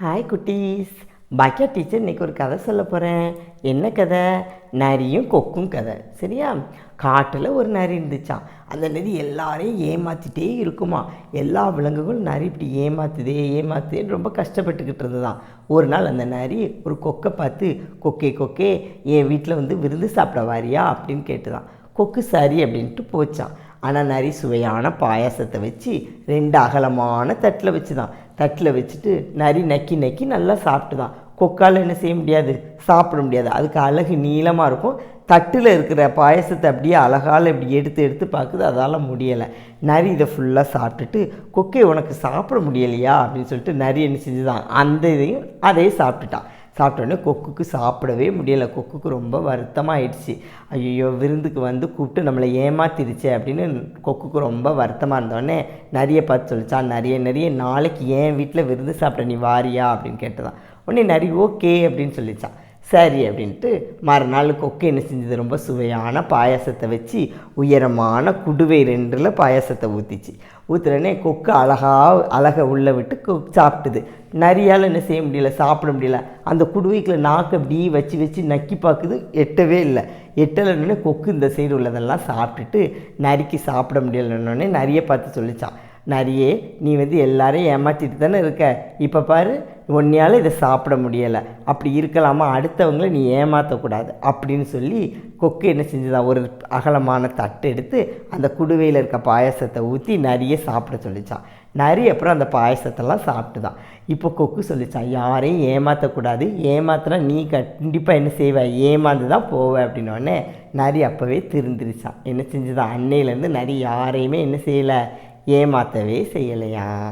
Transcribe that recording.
Hi குட்டீஸ். பாக்கியா teacher இன்றைக்கி ஒரு கதை சொல்ல போகிறேன் என்ன கதை? நரியும் கொக்கும் கதை. சரியா? காட்டில் ஒரு நரி இருந்துச்சாம். அந்த நரி எல்லாரையும் ஏமாற்றிட்டே இருக்குமா? எல்லா விலங்குகளும் நரி இப்படி ஏமாத்துதே ஏமாத்துதேன்னு ரொம்ப கஷ்டப்பட்டுக்கிட்டு இருந்ததாம். ஒரு நாள் அந்த நரி ஒரு கொக்கை பார்த்து கொக்கே கொக்கே என் வீட்டில் வந்து விருந்து சாப்பிட வாரியா? அப்படின்னு கேட்டுதான் கொக்கு சரி அப்படின்ட்டு போச்சான் ஆனால் நரி சுவையான பாயாசத்தை வச்சு ரெண்டு அகலமான தட்டில் வச்சு தான் தட்டில் வச்சுட்டு நரி நக்கி நக்கி நல்லா சாப்பிட்டு தான் கொக்கால் என்ன செய்ய முடியாது? சாப்பிட முடியாது. அதுக்கு அழகு நீளமாக இருக்கும். தட்டில் இருக்கிற பாயசத்தை அப்படியே அழகால் இப்படி எடுத்து எடுத்து பார்க்குது. அதால் முடியலை. நரி இதை ஃபுல்லாக சாப்பிட்டுட்டு கொக்கை உனக்கு சாப்பிட முடியலையா? அப்படின்னு சொல்லிட்டு நரி என்ன செஞ்சுதான். அந்த இதையும் அதே சாப்பிட்டுட்டான். சாப்பிட்டோன்னே கொக்குக்கு சாப்பிடவே முடியலை. கொக்குக்கு ரொம்ப வருத்தமாகிடுச்சு ஐயோ விருந்துக்கு வந்து கூப்பிட்டு நம்மளை ஏமாத்திருச்சே அப்படின்னு கொக்குக்கு ரொம்ப வருத்தமாக இருந்தோடனே நிறைய பார்த்து சொல்லிச்சான் நிறைய நிறைய நாளைக்கு ஏன் வீட்டில் விருந்து சாப்பிட நீ வாரியா? அப்படின்னு கேட்டதான். உடனே நிறைய ஓகே அப்படின்னு சொல்லிச்சான். சரி அப்படின்ட்டு மறுநாள் கொக்கு என்ன செஞ்சது? ரொம்ப சுவையான பாயாசத்தை வச்சு உயரமான குடுவை ரெண்டில் பாயாசத்தை ஊற்றிச்சு ஊற்றுறனே கொக்கு அழகாக அழகை உள்ளே விட்டு சாப்பிட்டுது. நரியால் என்ன செய்ய முடியல சாப்பிட முடியல. அந்த குடுவைக்குள்ள நாக்கு அப்படி வச்சு வச்சு நக்கி பார்க்குது எட்டவே இல்லை. எட்டலைன்னொடனே கொக்கு இந்த சைடு உள்ளதெல்லாம் சாப்பிட்டுட்டு நறுக்கி சாப்பிட முடியலன்னொடனே நிறைய பார்த்து சொல்லிச்சான். நரியே நீ வந்து எல்லாரையும் ஏமாற்றிட்டு தானே இருக்க? இப்போ பாரு உன்னையால் இதை சாப்பிட முடியலை. அப்படி இருக்கலாமா? அடுத்தவங்களை நீ ஏமாற்றக்கூடாது அப்படின்னு சொல்லி கொக்கு என்ன செஞ்சதா? ஒரு அகலமான தட்டு எடுத்து அந்த குடுவையில் இருக்க பாயாசத்தை ஊற்றி நிறைய சாப்பிட சொல்லிச்சான். நிறைய அப்புறம் அந்த பாயசத்தெல்லாம் சாப்பிட்டு தான் இப்போ கொக்கு சொல்லிச்சான் யாரையும் ஏமாற்றக்கூடாது ஏமாத்தினா நீ கண்டிப்பாக என்ன செய்வ? ஏமாந்து தான் போவ. அப்படின்னோடனே நரி அப்போவே திருந்திருச்சான். என்ன செஞ்சுதான் அன்னையிலேருந்து நரி யாரையுமே என்ன செய்யலை? ஏமாற்றவே செய்யலையா?